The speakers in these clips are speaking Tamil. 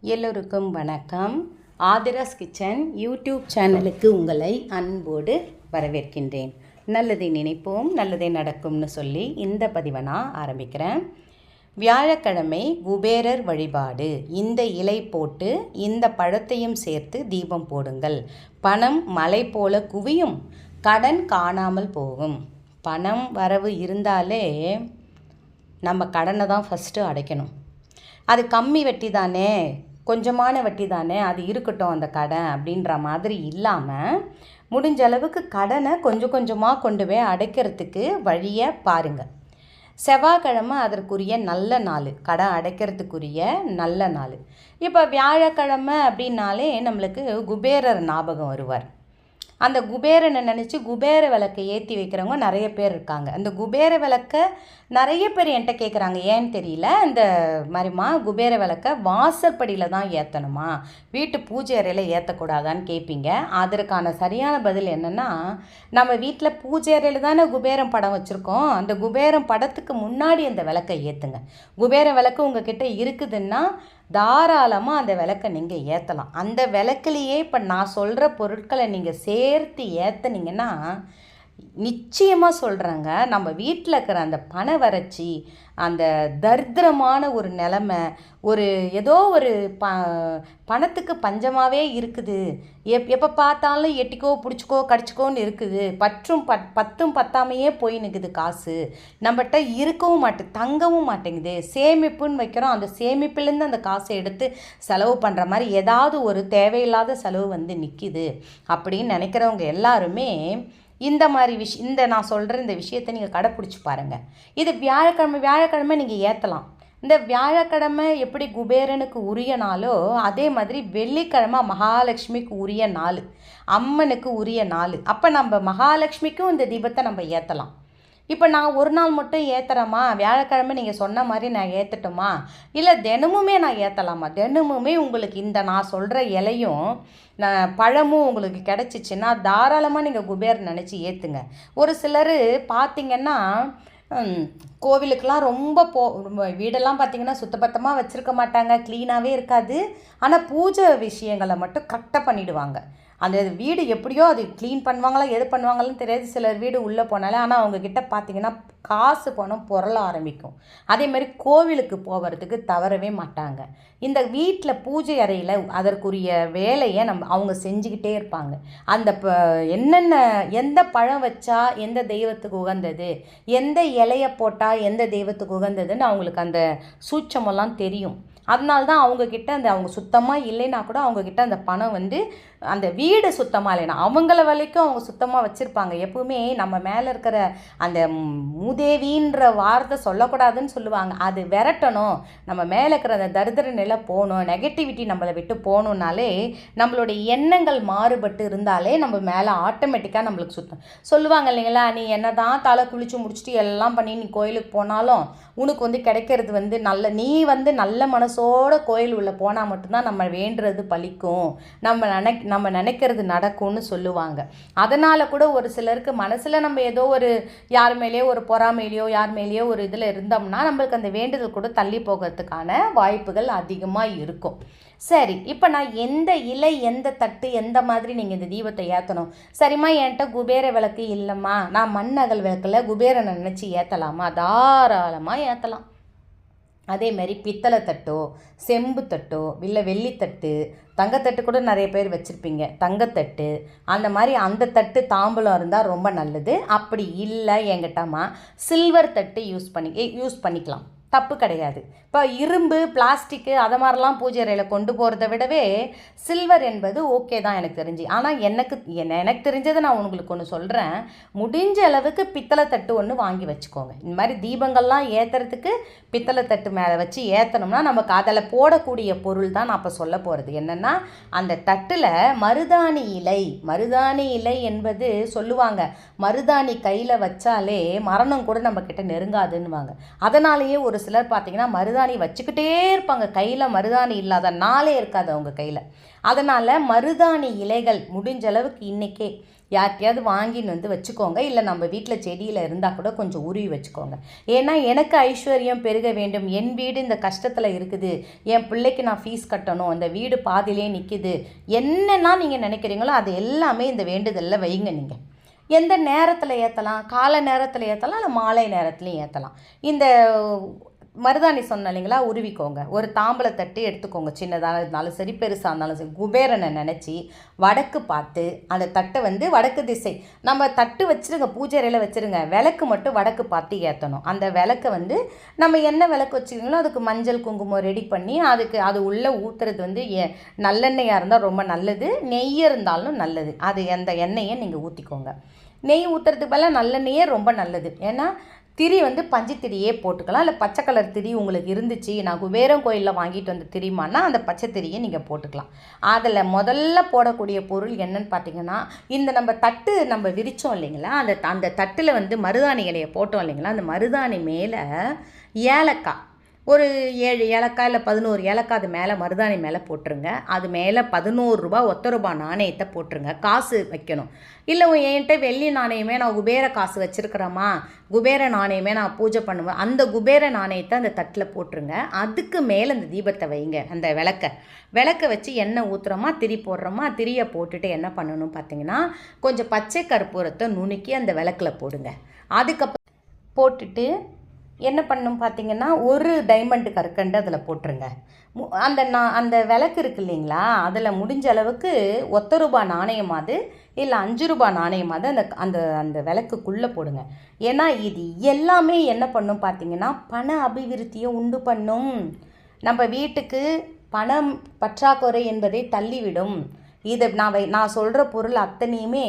எல்லோருக்கும் வணக்கம். ஆதிராஸ் கிச்சன் யூடியூப் சேனலுக்கு உங்களை அன்போடு வரவேற்கின்றேன். நல்லதை நினைப்போம் நல்லதே நடக்கும்னு சொல்லி இந்த பதிவை நான் ஆரம்பிக்கிறேன். வியாழக்கிழமை குபேரர் வழிபாடு. இந்த இலை போட்டு இந்த பழத்தையும் சேர்த்து தீபம் போடுங்கள். பணம் மலை போல குவியும் கடன் காணாமல் போகும். பணம் வரவு இருந்தாலே நம்ம கடனை தான் ஃபஸ்ட்டு அடைக்கணும். அது கம்மி வட்டி தானே கொஞ்சமான வட்டி தானே அது இருக்கட்டும் அந்த கடன் அப்படின்ற மாதிரி இல்லாமல் முடிஞ்ச அளவுக்கு கடனை கொஞ்சம் கொஞ்சமாக கொண்டு போய் அடைக்கிறதுக்கு வழியை பாருங்கள் செவ்வாய்க்கிழமை அதற்குரிய நல்ல நாள். கடன் அடைக்கிறதுக்குரிய நல்ல நாள். இப்போ வியாழக்கிழமை அப்படின்னாலே நம்மளுக்கு குபேரர் ஞாபகம் வருவார். அந்த குபேரனை நினச்சி குபேர விளக்கை ஏற்றி வைக்கிறவங்க நிறைய பேர் இருக்காங்க. அந்த குபேர விளக்கை நிறைய பேர் என்கிட்ட கேட்குறாங்க ஏன்னு தெரியல? இந்த மாதிரிமா குபேர விளக்கை வாசற்படியில் தான் ஏற்றணுமா வீட்டு பூஜை அறையில் ஏற்றக்கூடாதான்னு கேட்பீங்க அதற்கான சரியான பதில் என்னென்னா நம்ம வீட்டில் பூஜை அறையில் தானே குபேரம் படம் வச்சுருக்கோம். அந்த குபேரம் படத்துக்கு முன்னாடி அந்த விளக்கை ஏற்றுங்க குபேர விளக்கு உங்ககிட்ட இருக்குதுன்னா தாராளமாக அந்த விளக்கை நீங்கள் ஏற்றலாம் அந்த விளக்குலேயே இப்போ நான் சொல்கிற பொருட்களை நீங்கள் சேர்த்து ஏற்றுனீங்கன்னா நிச்சயமாக சொல்கிறேங்க நம்ம வீட்டில் இருக்கிற அந்த பண வறட்சி அந்த தரித்திரமான ஒரு நிலமை ஒரு ஏதோ ஒரு ப பணத்துக்கு பஞ்சமாகவே இருக்குது. எப் எப்போ பார்த்தாலும் எட்டிக்கோ பிடிச்சிக்கோ கடிச்சிக்கோன்னு இருக்குது. பற்றும் பத் பத்தும் பத்தாமையே போய் நிற்குது காசு. நம்மகிட்ட இருக்கவும் மாட்டேன் தங்கவும் மாட்டேங்குது. சேமிப்புன்னு வைக்கிறோம். அந்த சேமிப்புலேருந்து அந்த காசை எடுத்து செலவு பண்ணுற மாதிரி ஏதாவது ஒரு தேவையில்லாத செலவு வந்து நிற்கிது அப்படின்னு நினைக்கிறவங்க எல்லாருமே இந்த மாதிரி விஷ் இந்த நான் சொல்கிற இந்த விஷயத்தை நீங்கள் கடைப்பிடிச்சி பாருங்கள் இது வியாழக்கிழமை வியாழக்கிழமை நீங்கள் ஏற்றலாம் இந்த வியாழக்கிழமை எப்படி குபேரனுக்கு உரிய நாளோ அதே மாதிரி வெள்ளிக்கிழமை மகாலட்சுமிக்கு உரிய நாள் அம்மனுக்கு உரிய நாள். அப்போ நம்ம மகாலட்சுமிக்கும் இந்த தீபத்தை நம்ம ஏற்றலாம் இப்போ நான் ஒரு நாள் மட்டும் ஏற்றுறேம்மா வியாழக்கிழமை நீங்கள் சொன்ன மாதிரி நான் ஏற்றட்டுமா இல்லை தினமுமே நான் ஏற்றலாமா தினமுமே உங்களுக்கு இந்த நான் சொல்கிற இலையும் நான் பழமும் உங்களுக்கு கிடச்சிச்சின்னா தாராளமாக நீங்கள் குபேர் நினச்சி ஏற்றுங்க ஒரு சிலர் பார்த்திங்கன்னா கோவிலுக்கெலாம் ரொம்ப போ வீடெல்லாம் பார்த்திங்கன்னா சுத்தபத்தமாக வச்சுருக்க மாட்டாங்க க்ளீனாகவே இருக்காது. ஆனால் பூஜை விஷயங்களை மட்டும் கரெக்டாக பண்ணிவிடுவாங்க அந்த வீடு எப்படியோ அது க்ளீன் பண்ணுவாங்களா எது பண்ணுவாங்களான்னு தெரியாது. சிலர் வீடு உள்ளே போனாலே ஆனால் அவங்கக்கிட்ட பார்த்தீங்கன்னா காசு பணம் புரள ஆரம்பிக்கும். அதே மாதிரி கோவிலுக்கு போகிறதுக்கு தவறவே மாட்டாங்க. இந்த வீட்டில் பூஜை அறையில் அதற்குரிய வேலையை நம்ம அவங்க செஞ்சுக்கிட்டே இருப்பாங்க. அந்த ப என்னென்ன எந்த பழம் வச்சா எந்த தெய்வத்துக்கு உகந்தது எந்த இலையை போட்டால் எந்த தெய்வத்துக்கு உகந்ததுன்னு அவங்களுக்கு அந்த சூட்சமெல்லாம் தெரியும். அதனால தான் அவங்கக்கிட்ட அந்த அவங்க சுத்தமாக இல்லைன்னா கூட அவங்கக்கிட்ட அந்த பணம் வந்து அந்த வீடு சுத்தமாக இல்லைன்னா அவங்கள வரைக்கும் அவங்க சுத்தமாக வச்சுருப்பாங்க. எப்பவுமே நம்ம மேலே இருக்கிற அந்த மூதேவின்ற வார்த்தை சொல்லக்கூடாதுன்னு சொல்லுவாங்க. அது விரட்டணும். நம்ம மேலே இருக்கிற அந்த தரித்திர நிலை போகணும். நெகட்டிவிட்டி நம்மளை விட்டு போகணுன்னாலே நம்மளுடைய எண்ணங்கள் மாறுபட்டு இருந்தாலே நம்ம மேலே ஆட்டோமேட்டிக்காக நம்மளுக்கு சுத்தம். சொல்லுவாங்க இல்லைங்களா நீ என்ன தான் தலை குளித்து முடிச்சுட்டு எல்லாம் பண்ணி நீ கோயிலுக்கு போனாலும் உனக்கு வந்து கிடைக்கிறது வந்து நல்ல நீ வந்து நல்ல மனசு மனசோட கோயில் உள்ளே போனால் மட்டும்தான் நம்ம வேண்டுறது பழிக்கும் நம்ம நினை நம்ம நினைக்கிறது நடக்கும்னு சொல்லுவாங்க. அதனால் கூட ஒரு சிலருக்கு மனசில் நம்ம ஏதோ ஒரு யார் மேலேயோ ஒரு பொறாமையிலையோ யார் மேலேயோ ஒரு இதில் இருந்தோம்னா நம்மளுக்கு அந்த வேண்டுதல் கூட தள்ளி போகிறதுக்கான வாய்ப்புகள் அதிகமாக இருக்கும். சரி இப்போ நான் எந்த இலை எந்த தட்டு எந்த மாதிரி நீங்கள் இந்த தீபத்தை ஏற்றணும் சரிம்மா என்கிட்ட குபேர விளக்கு இல்லைம்மா. நான் மண்ணகல் விளக்கில் குபேரனை நினச்சி ஏற்றலாமா தாராளமாக ஏற்றலாம் அதே மாதிரி பித்தளை தட்டோ செம்பு தட்டோ இல்லை வெள்ளித்தட்டு தங்கத்தட்டு கூட நிறைய பேர் வச்சுருப்பீங்க. தங்கத்தட்டு அந்த மாதிரி அந்த தட்டு தாம்பூலம் இருந்தால் ரொம்ப நல்லது. அப்படி இல்லை என்கிட்டமா சில்வர் தட்டு யூஸ் பண்ணி யூஸ் பண்ணிக்கலாம். தப்பு கிடையாது. இப்போ இரும்பு பிளாஸ்டிக்கு அதை மாதிரிலாம் பூஜை அறையில் கொண்டு போகிறத விடவே சில்வர் என்பது ஓகே தான் எனக்கு தெரிஞ்சு. ஆனால் எனக்கு என்ன எனக்கு தெரிஞ்சதை நான் உங்களுக்கு ஒன்று சொல்கிறேன் முடிஞ்ச அளவுக்கு பித்தளை தட்டு ஒன்று வாங்கி வச்சுக்கோங்க. இந்த மாதிரி தீபங்கள்லாம் ஏற்றுறதுக்கு பித்தளை தட்டு மேலே வச்சு ஏற்றணும்னா நமக்கு அதில் போடக்கூடிய பொருள் தான் நான் இப்போ சொல்ல போகிறது என்னென்னா அந்த தட்டில் மருதாணி இலை மருதாணி இலை என்பது சொல்லுவாங்க. மருதாணி கையில் வச்சாலே மரணம் கூட நம்மக்கிட்ட நெருங்காதுன்னுவாங்க. அதனாலேயே ஒரு ஒரு சிலர் பார்த்திங்கன்னா மருதாணி வச்சுக்கிட்டே இருப்பாங்க. கையில் மருதாணி இல்லாத நாளே இருக்காது அவங்க கையில். அதனால் மருதாணி இலைகள் முடிஞ்ச அளவுக்கு இன்றைக்கே யார்கிட்டையாவது வாங்கின்னு வந்து வச்சுக்கோங்க. இல்லை நம்ம வீட்டில் செடியில் இருந்தால் கூட கொஞ்சம் உருவி வச்சுக்கோங்க. ஏன்னா எனக்கு ஐஸ்வர்யம் பெருக வேண்டும். என் வீடு இந்த கஷ்டத்தில் இருக்குது. என் பிள்ளைக்கு நான் ஃபீஸ் கட்டணும். அந்த வீடு பாதிலே நிற்கிது என்னென்னா நீங்கள் நினைக்கிறீங்களோ அது எல்லாமே இந்த வேண்டுதலில் வைங்க நீங்கள் எந்த நேரத்தில் ஏற்றலாம் காலை நேரத்தில் ஏற்றலாம் இல்லை மாலை நேரத்துலையும் ஏற்றலாம் இந்த மருதாணி சொன்ன இல்லைங்களா? உருவிக்கோங்க. ஒரு தாம்பளை தட்டு எடுத்துக்கோங்க. சின்னதாக இருந்தாலும் சரி பெருசாக இருந்தாலும் சரி. குபேரனை நினச்சி வடக்கு பார்த்து அந்த தட்டை வந்து வடக்கு திசை. நம்ம தட்டு வச்சுருங்க பூஜை அறையில் வச்சுருங்க. விளக்கு மட்டும் வடக்கு பார்த்து ஏற்றணும் அந்த விளக்கை வந்து நம்ம என்ன விளக்கு வச்சுருக்கீங்களோ அதுக்கு மஞ்சள் குங்குமம் ரெடி பண்ணி அதுக்கு அது உள்ளே ஊற்றுறது வந்து எ நல்லெண்ணெயாக இருந்தால் ரொம்ப நல்லது. நெய் இருந்தாலும் நல்லது. அது அந்த எண்ணெயை நீங்கள் ஊற்றிக்கோங்க நெய் ஊற்றுறதுக்கு பதிலாக நல்லெண்ணெயே ரொம்ப நல்லது. ஏன்னா திரி வந்து பஞ்சு திரியே போட்டுக்கலாம். இல்லை பச்சை கலர் திரி உங்களுக்கு இருந்துச்சு நான் குபேரம் கோயிலில் வாங்கிட்டு வந்து திரிமானா அந்த பச்சை திரியை நீங்கள் போட்டுக்கலாம். அதில் முதல்ல போடக்கூடிய பொருள் என்னன்னு பார்த்தீங்கன்னா இந்த நம்ம தட்டு நம்ம விரித்தோம் இல்லைங்களா? அந்த அந்த தட்டில் வந்து மருதாணி இலையை போட்டோம் இல்லைங்களா? அந்த மருதாணி மேலே ஏலக்காய் ஒரு ஏழு ஏலக்காய் இல்லை பதினோரு ஏலக்காய் அது மேலே மருதாணி மேலே போட்டுருங்க. அது மேலே பதினோரு ரூபா ஒத்த ரூபா நாணயத்தை போட்டுருங்க. காசு வைக்கணும். இல்லை என்கிட்ட வெள்ளி நாணயமே நான் குபேர காசு வச்சுருக்கிறேம்மா. குபேர நாணயமே நான் பூஜை பண்ணுவேன். அந்த குபேர நாணயத்தை அந்த தட்டில் போட்டுருங்க. அதுக்கு மேலே அந்த தீபத்தை வைங்க அந்த விளக்க. விளக்க வச்சு எண்ணெய் ஊற்றுறோமா திரி போடுறோமா திரியை போட்டுட்டு என்ன பண்ணணும் பார்த்தீங்கன்னா கொஞ்சம் பச்சை கற்பூரத்தை நுணுக்கி அந்த விளக்கில் போடுங்க. அதுக்கப்புறம் போட்டுட்டு என்ன பண்ணும் பார்த்தீங்கன்னா ஒரு டைமண்டு கற்கண்டு அதில் போட்டுருங்க. மு- அந்த நான் அந்த விளக்கு இருக்கு இல்லைங்களா அதில் முடிஞ்ச அளவுக்கு ஒத்த ரூபா நாணயமாவது இல்லை அஞ்சு ரூபா நாணயமாவது அந்த அந்த அந்த விளக்குக்குள்ளே போடுங்க. ஏன்னா இது எல்லாமே என்ன பண்ணும் பார்த்தீங்கன்னா பண அபிவிருத்தியை உண்டு பண்ணும். நம்ம வீட்டுக்கு பணம் பற்றாக்குறை என்பதை தள்ளிவிடும். இதை நான் வை நான் சொல்கிற பொருள் அத்தனையுமே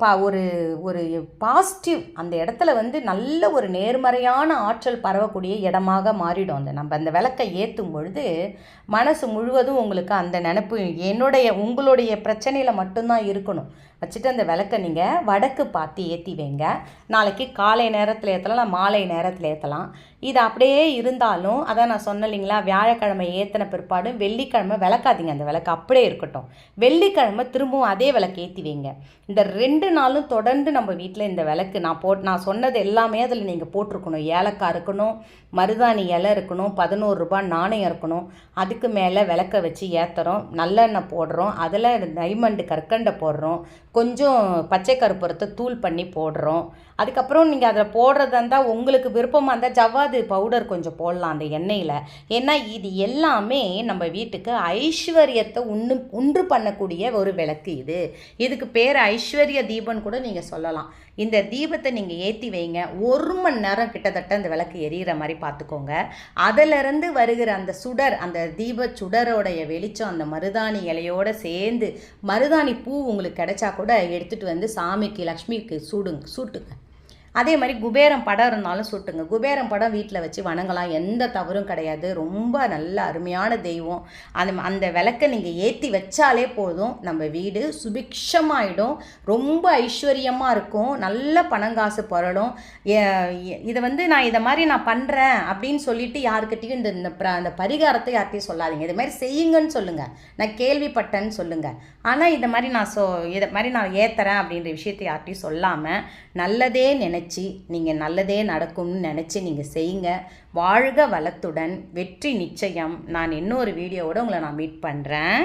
பா ஒரு ஒரு பாசிட்டிவ் அந்த இடத்துல வந்து நல்ல ஒரு நேர்மறையான ஆற்றல் பரவக்கூடிய இடமாக மாறிடும் அந்த. நம்ம அந்த விளக்கை ஏற்றும் பொழுது மனசு முழுவதும் உங்களுக்கு அந்த நினப்பு என்னுடைய உங்களுடைய பிரச்சனையில் மட்டும்தான் இருக்கணும். வச்சுட்டு அந்த விளக்கை நீங்கள் வடக்கு பார்த்து ஏற்றி வைங்க. நாளைக்கு காலை நேரத்தில் ஏற்றலாம் இல்லை மாலை நேரத்தில் ஏற்றலாம் இது அப்படியே இருந்தாலும் அதான் நான் சொன்னேன் இல்லைங்களா வியாழக்கிழமை ஏற்றின பிற்பாடு வெள்ளிக்கிழமை விளக்காதீங்க. அந்த விளக்கு அப்படியே இருக்கட்டும். வெள்ளிக்கிழமை திரும்பவும் அதே விளக்கு ஏற்றி வைங்க. இந்த ரெண்டு நாளும் தொடர்ந்து நம்ம வீட்டில் இந்த விளக்கு நான் போட் நான் சொன்னது எல்லாமே அதில் நீங்கள் போட்டிருக்கணும். ஏலக்காய் இருக்கணும் மருதாணி இலை இருக்கணும் பதினோரு ரூபாய் நாணயம் இருக்கணும். அதுக்கு மேலே விளக்க வச்சு ஏற்றுறோம் நல்லெண்ணெய் போடுறோம். அதில் டைமண்டு கற்கண்டை போடுறோம். கொஞ்சம் பச்சை கருப்புரத்தை தூள் பண்ணி போடுறோம். அதுக்கப்புறம் நீங்கள் அதில் போடுறதா இருந்தால் உங்களுக்கு விருப்பமாக இருந்தால் ஜவ்வாது பவுடர் கொஞ்சம் போடலாம் அந்த எண்ணெயில். ஏன்னா இது எல்லாமே நம்ம வீட்டுக்கு ஐஸ்வர்யத்தை உண்டு உண்டு பண்ணக்கூடிய ஒரு விளக்கு இது. இதுக்கு பேர் ஐஸ்வர்ய தீபம் கூட நீங்கள் சொல்லலாம். இந்த தீபத்தை நீங்கள் ஏற்றி வைங்க. ஒரு மணி நேரம் கிட்டத்தட்ட அந்த விளக்கு எரியிற மாதிரி பார்த்துக்கோங்க அதிலிருந்து வருகிற அந்த சுடர் அந்த தீப சுடரோடைய வெளிச்சம் அந்த மருதாணி இலையோடு சேர்ந்து மருதாணி பூ உங்களுக்கு கிடைச்சா கூட எடுத்துகிட்டு வந்து சாமிக்கு லக்ஷ்மிக்கு சூடுங்க சூட்டுங்க. அதே மாதிரி குபேரம் படம் இருந்தாலும் சுட்டுங்க. குபேரம் படம் வீட்டில் வச்சு வணங்கலாம். எந்த தவறும் கிடையாது. ரொம்ப நல்ல அருமையான தெய்வம். அந்த அந்த விளக்கை நீங்கள் ஏற்றி வச்சாலே போதும். நம்ம வீடு சுபிக்ஷமாயிடும். ரொம்ப ஐஸ்வர்யமாக இருக்கும். நல்ல பணங்காசு புரளும். இதை வந்து நான் இதை மாதிரி நான் பண்ணுறேன் அப்படின்னு சொல்லிட்டு யாருக்கிட்டையும் இந்த இந்த அந்த பரிகாரத்தை யார்கிட்டையும் சொல்லாதீங்க. இது மாதிரி செய்யுங்கன்னு சொல்லுங்கள் நான் கேள்விப்பட்டேன்னு சொல்லுங்கள் ஆனால் இதை மாதிரி நான் சொ இதை மாதிரி நான் ஏற்றுறேன் அப்படின்ற விஷயத்தை யார்கிட்டையும் சொல்லாமல் நல்லதே நினச்சி நீங்கள் நல்லதே நடக்கும்னு நினச்சி நீங்கள் செய்யுங்க. வாழ்க வளத்துடன். வெற்றி நிச்சயம். நான் இன்னொரு வீடியோவோட உங்களை நான் மீட் பண்ணுறேன்